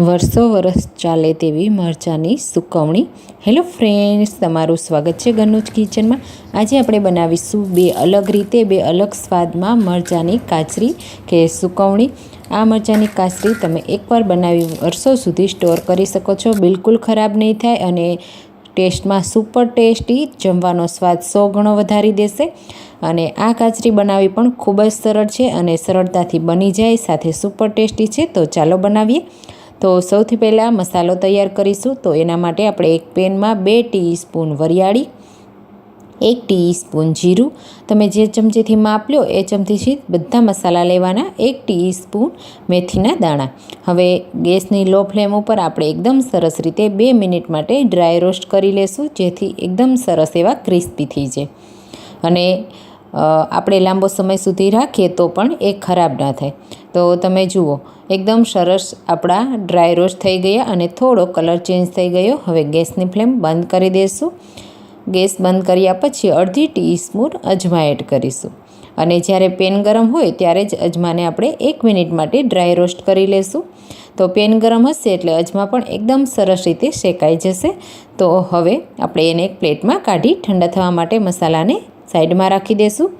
વર્ષો વરસ ચાલે તેવી મરચાંની સુકવણી. હેલો ફ્રેન્ડ્સ તમારું સ્વાગત છે ઘરનું કિચનમાં. આજે આપણે બનાવીશું બે અલગ રીતે, બે અલગ સ્વાદમાં મરચાંની કાચરી કે સુકવણી. આ મરચાંની કાચરી તમે એકવાર બનાવી વર્ષો સુધી સ્ટોર કરી શકો છો. બિલકુલ ખરાબ નહીં થાય અને ટેસ્ટમાં સુપર ટેસ્ટી, જમવાનો સ્વાદ સો ગણો વધારી દેશે. અને આ કાચરી બનાવવી પણ ખૂબ જ સરળ છે અને સરળતાથી બની જાય, સાથે સુપર ટેસ્ટી છે. તો ચાલો બનાવીએ. તો સૌથી પહેલાં મસાલો તૈયાર કરીશું. તો એના માટે આપણે એક પેનમાં બે ટીસ્પૂન વરિયાળી, એક ટીસ્પૂન જીરું. તમે જે ચમચીથી માપ લો એ ચમચીથી બધા મસાલા લેવાના એક ટીસ્પૂન મેથીના દાણા. હવે ગેસની લો ફ્લેમ ઉપર આપણે એકદમ સરસ રીતે બે મિનિટ માટે ડ્રાય રોસ્ટ કરી લેશું, જેથી એકદમ સરસ એવા ક્રિસ્પી થઈ જાય. અને આપણે લાંબો સમય સુધી રાખીએ તો પણ એ ખરાબ ના થાય. તો તમે જુઓ, એકદમ સરસ આપણા ડ્રાય રોસ્ટ થઈ ગયા અને થોડો કલર ચેન્જ થઈ ગયો. હવે ગેસની ફ્લેમ બંધ કરી દઈશું ગેસ બંધ કર્યા પછી અડધી ટીસ્પૂન અજમા એડ કરીશું. અને જ્યારે પેન ગરમ હોય ત્યારે જ અજમાને આપણે એક મિનિટ માટે ડ્રાય રોસ્ટ કરી લેશું. તો પેન ગરમ હશે એટલે અજમા પણ એકદમ સરસ રીતે શેકાઈ જશે. તો હવે આપણે એને એક પ્લેટમાં કાઢી ઠંડા થવા માટે મસાલાને સાઈડમાં રાખી દઈશું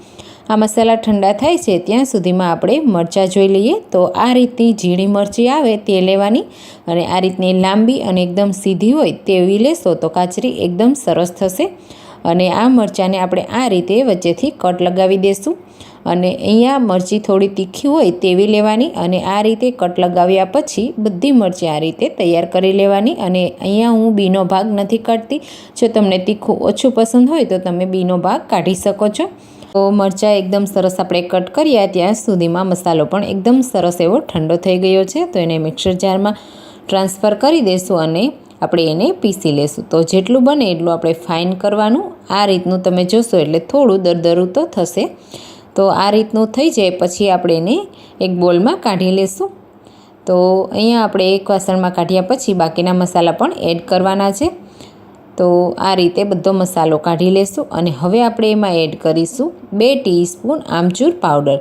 આ મસાલા ઠંડા થાય છે ત્યાં સુધીમાં આપણે મરચાં જોઈ લઈએ. તો આ રીતની ઝીણી મરચી આવે તે લેવાની અને આ રીતની લાંબી અને એકદમ સીધી હોય તેવી લેશો તો કાચરી એકદમ સરસ થશે. અને આ મરચાંને આપણે આ રીતે વચ્ચેથી કટ લગાવી દઈશું અને અહીંયા મરચી થોડી તીખી હોય તેવી લેવાની અને આ રીતે કટ લગાવ્યા પછી બધી મરચી આ રીતે તૈયાર કરી લેવાની. અને અહીંયા હું બીનો ભાગ નથી કાઢતી. જો તમને તીખું ઓછું પસંદ હોય તો તમે બીનો ભાગ કાઢી શકો છો. તો મરચાં એકદમ સરસ આપણે કટ કર્યા ત્યાં સુધીમાં મસાલો પણ એકદમ સરસ એવો ઠંડો થઈ ગયો છે. તો એને મિક્સર જારમાં ટ્રાન્સફર કરી દઈશું અને આપણે એને પીસી લેશું. તો જેટલું બને એટલું આપણે ફાઇન કરવાનું. આ રીતનું તમે જોશો એટલે થોડું દરદરું તો થશે. તો આ રીતનું થઈ જાય પછી આપણે એને એક બોલમાં કાઢી લેશું. તો અહીંયા આપણે એક વાસણમાં કાઢ્યા પછી બાકીના મસાલા પણ એડ કરવાના છે. તો આ રીતે બધો મસાલો કાઢી લેશું અને હવે આપણે એમાં એડ કરીશું બે ટીસ્પૂન આમચૂર પાવડર.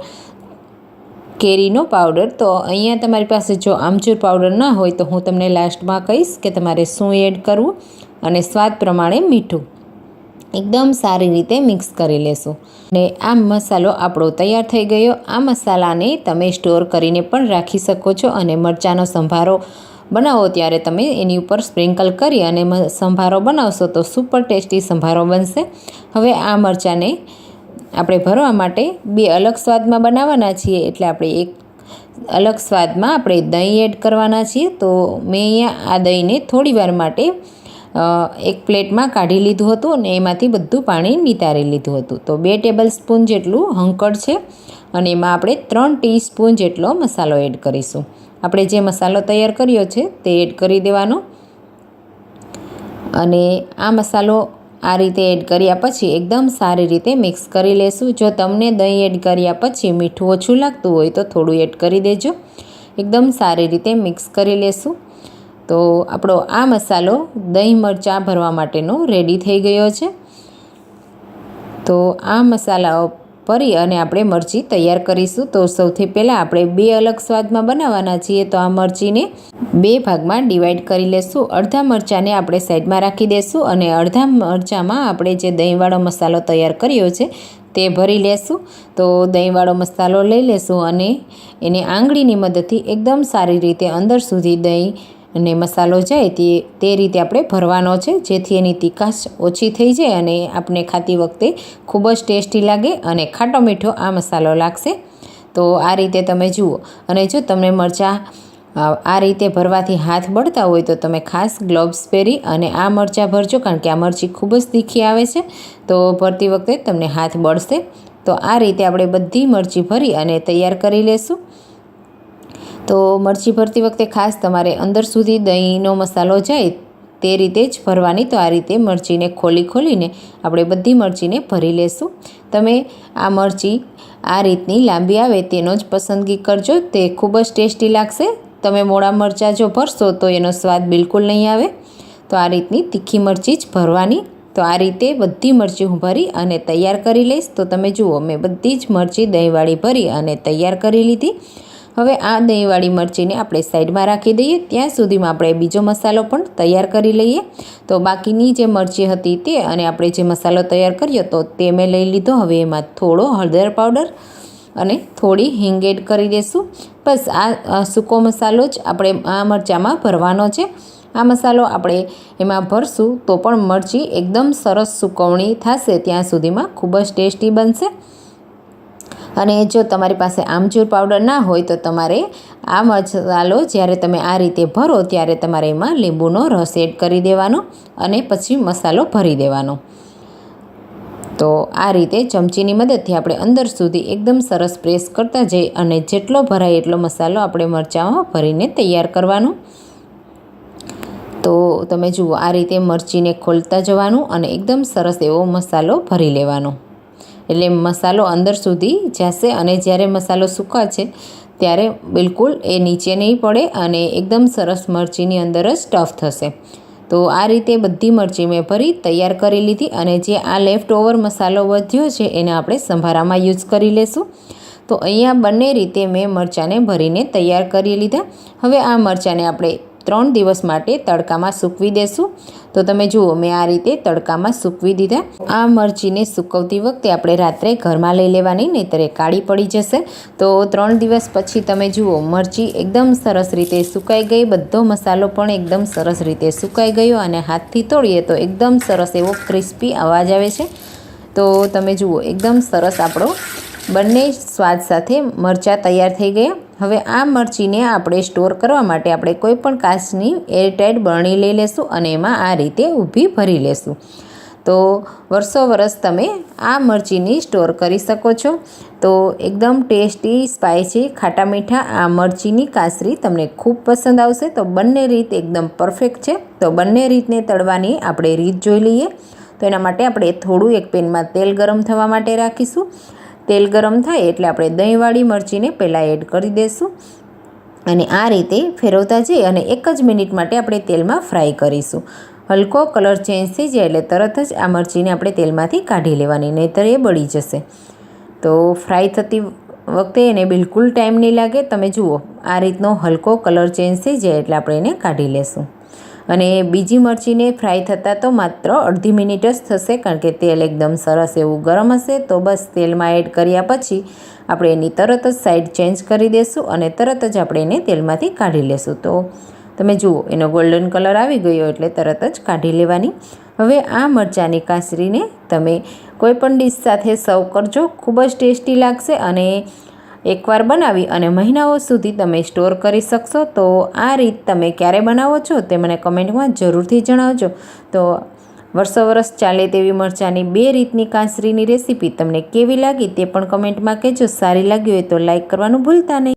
કેરીનો પાવડર. તો અહીંયા તમારી પાસે જો આમચૂર પાવડર ના હોય તો હું તમને લાસ્ટમાં કહીશ કે તમારે શું એડ કરવું અને સ્વાદ પ્રમાણે મીઠું. એકદમ સારી રીતે મિક્સ કરી લેશું. ને આ મસાલો આપણો તૈયાર થઈ ગયો. આ મસાલાને તમે સ્ટોર કરીને પણ રાખી શકો છો અને મરચાંનો સંભારો બનાવો ત્યારે તમે એની ઉપર સ્પ્રિંકલ કરી અને સંભારો બનાવશો તો સુપર ટેસ્ટી સંભારો બનશે. હવે આ મરચાંને આપણે ભરવા માટે બે અલગ સ્વાદમાં બનાવવાના છીએ. એટલે આપણે એક અલગ સ્વાદમાં આપણે દહીં એડ કરવાના છીએ. તો મેં અહીંયા આ દહીંને થોડી વાર માટે એક પ્લેટમાં કાઢી લીધું હતું અને એમાંથી બધું પાણી નિતારી લીધું હતું. તો બે ટેબલ સ્પૂન જેટલું હંકડ છે અને એમાં આપણે ત્રણ ટીસ્પૂન જેટલો મસાલો એડ કરીશું. આપણે જે મસાલો તૈયાર કર્યો છે તે એડ કરી દેવાનો. અને આ મસાલો આ રીતે એડ કર્યા પછી એકદમ સારી રીતે મિક્સ કરી લેશું. જો તમને દહીં એડ કર્યા પછી મીઠું ઓછું લાગતું હોય તો થોડું એડ કરી દેજો. એકદમ સારી રીતે મિક્સ કરી લેશું. તો આપણો આ મસાલો દહીં મરચાં ભરવા માટેનો રેડી થઈ ગયો છે. તો આ મસાલા ભરી અને આપણે મરચી તૈયાર કરીશું. તો સૌથી પહેલાં આપણે બે અલગ સ્વાદમાં બનાવવાના છીએ. તો આ મરચીને બે ભાગમાં ડિવાઈડ કરી લેશું. અડધા મરચાંને આપણે સાઈડમાં રાખી દઈશું અને અડધા મરચાંમાં આપણે જે દહીંવાળો મસાલો તૈયાર કર્યો છે તે ભરી લેશું. તો દહીંવાળો મસાલો લઈ લેશું અને એને આંગળીની મદદથી એકદમ સારી રીતે અંદર સુધી દહીં અને મસાલો જાય તે તે રીતે આપણે ભરવાનો છે, જેથી એની તીખાશ ઓછી થઈ જાય અને આપણે ખાતી વખતે ખૂબ જ ટેસ્ટી લાગે અને ખાટો મીઠો આ મસાલો લાગશે. તો આ રીતે તમે જુઓ. અને જો તમને મરચાં આ રીતે ભરવાથી હાથ બળતા હોય તો તમે ખાસ ગ્લોવ્સ પહેરી અને આ મરચાં ભરજો, કારણ કે આ મરચી ખૂબ જ તીખી આવે છે. તો ભરતી વખતે તમને હાથ બળશે. તો આ રીતે આપણે બધી મરચી ભરી અને તૈયાર કરી લેશું. તો મરચી ભરતી વખતે ખાસ તમારે અંદર સુધી દહીંનો મસાલો જાય તે રીતે જ ભરવાની. તો આ રીતે મરચીને ખોલી ખોલીને આપણે બધી મરચીને ભરી લેશું. તમે આ મરચી આ રીતની લાંબી આવે તેનો જ પસંદગી કરજો. તે ખૂબ જ ટેસ્ટી લાગશે. તમે મોડા મરચાં જો ભરશો તો એનો સ્વાદ બિલકુલ નહીં આવે. તો આ રીતની તીખી મરચી જ ભરવાની. તો આ રીતે બધી મરચી હું ભરી અને તૈયાર કરી લઈશ. તો તમે જુઓ, મેં બધી જ મરચી દહીંવાળી ભરી અને તૈયાર કરી લીધી. હવે આ દહીંવાળી મરચીને આપણે સાઈડમાં રાખી દઈએ. ત્યાં સુધીમાં આપણે બીજો મસાલો પણ તૈયાર કરી લઈએ. તો બાકીની જે મરચી હતી તે અને આપણે જે મસાલો તૈયાર કર્યો તો તે મેં લઈ લીધો. હવે એમાં થોડો હળદર પાવડર અને થોડી હિંગ એડ કરી દઈશું બસ આ સૂકો મસાલો જ આપણે આ મરચાંમાં ભરવાનો છે. આ મસાલો આપણે એમાં ભરશું તો પણ મરચી એકદમ સરસ સુકવણી થશે. ત્યાં સુધીમાં ખૂબ જ ટેસ્ટી બનશે. અને જો તમારી પાસે આમચૂર પાવડર ના હોય તો તમારે આ મસાલો જ્યારે તમે આ રીતે ભરો ત્યારે તમારે એમાં લીંબુનો રસ એડ કરી દેવાનો અને પછી મસાલો ભરી દેવાનો. તો આ રીતે ચમચીની મદદથી આપણે અંદર સુધી એકદમ સરસ પ્રેસ કરતા જઈ અને જેટલો ભરાય એટલો મસાલો આપણે મરચાંમાં ભરીને તૈયાર કરવાનો. તો તમે જુઓ આ રીતે મરચીને ખોલતા જવાનું અને એકદમ સરસ એવો મસાલો ભરી લેવાનો. એટલે મસાલો અંદર સુધી જશે અને જ્યારે મસાલો સુકાશે ત્યારે બિલકુલ એ નીચે નહીં પડે અને એકદમ સરસ મરચીની અંદર જ સ્ટફ થશે. તો આ રીતે બધી મરચી મેં ભરી તૈયાર કરી લીધી અને જે આ લેફ્ટ ઓવર મસાલો વધ્યો છે, એને આપણે સંભારામાં યુઝ કરી લેશું. તો અહીંયા બંને રીતે મેં મરચાંને ભરીને તૈયાર કરી લીધા. હવે આ મરચાંને આપણે ત્રણ દિવસ માટે તડકામાં સૂકવી દેશું. તો તમે જુઓ, મેં આ રીતે તડકામાં સૂકવી દીધા. આ મરચીને સૂકવતી વખતે આપણે રાત્રે ઘરમાં લઈ લેવાની, નહીંતર એ કાળી પડી જશે. તો ત્રણ દિવસ પછી તમે જુઓ, મરચી એકદમ સરસ રીતે સુકાઈ ગઈ. બધો મસાલો પણ એકદમ સરસ રીતે સુકાઈ ગયો અને હાથથી તોડીએ તો એકદમ સરસ એવો ક્રિસ્પી અવાજ આવે છે. તો તમે જુઓ, એકદમ સરસ આપણો બંને સ્વાદ સાથે મરચાં તૈયાર થઈ ગયા. હવે આ મરચીને આપણે સ્ટોર કરવા માટે આપણે કોઈપણ કાચની એરટાઈટ બરણી લઈ લેશું અને એમાં આ રીતે ઊભી ભરી લેશું. તો વર્ષો વર્ષ તમે આ મરચીની સ્ટોર કરી શકો છો. તો એકદમ ટેસ્ટી સ્પાઇસી ખાટા મીઠા આ મરચીની કાસરી તમને ખૂબ પસંદ આવશે. તો બંને રીત એકદમ પરફેક્ટ છે. તો બંને રીતને તળવાની આપણે રીત જોઈ લઈએ. તો એના માટે આપણે થોડું એક પેનમાં તેલ ગરમ થવા માટે રાખીશું. તેલ ગરમ થાય એટલે આપણે દહીંવાળી મરચીને પહેલાં એડ કરી દઈશું અને આ રીતે ફેરવતા જઈ અને એક જ મિનિટ માટે આપણે તેલમાં ફ્રાય કરીશું. હલકો કલર ચેન્જ થઈ જાય એટલે તરત જ આ મરચીને આપણે તેલમાંથી કાઢી લેવાની, નહીતર એ બળી જશે. તો ફ્રાય થતી વખતે એને બિલકુલ ટાઈમ નહીં લાગે. તમે જુઓ, આ રીતનો હલકો કલર ચેન્જ થઈ જાય એટલે આપણે એને કાઢી લેશું. અને બીજી મરચીને ફ્રાય થતાં તો માત્ર અડધી મિનિટ જ થશે કારણ કે તેલ એકદમ સરસ એવું ગરમ હશે તો બસ તેલમાં એડ કર્યા પછી આપણે એની તરત જ સાઈડ ચેન્જ કરી દઈશું અને તરત જ આપણે એને તેલમાંથી કાઢી લેશું. તો તમે જુઓ, એનો ગોલ્ડન કલર આવી ગયો એટલે તરત જ કાઢી લેવાની. હવે આ મરચાંની કાસરીને તમે કોઈપણ ડીશ સાથે સર્વ કરજો. ખૂબ જ ટેસ્ટી લાગશે અને એકવાર બનાવી અને મહિનાઓ સુધી તમે સ્ટોર કરી શકશો. તો આ રીત તમે ક્યારે બનાવો છો તે મને કમેન્ટમાં જરૂરથી જણાવજો. તો વર્ષો વર્ષ ચાલે તેવી મરચાંની બે રીતની કાંસરીની રેસીપી તમને કેવી લાગી તે પણ કમેન્ટમાં કહેજો. સારી લાગી હોય તો લાઇક કરવાનું ભૂલતા નહીં.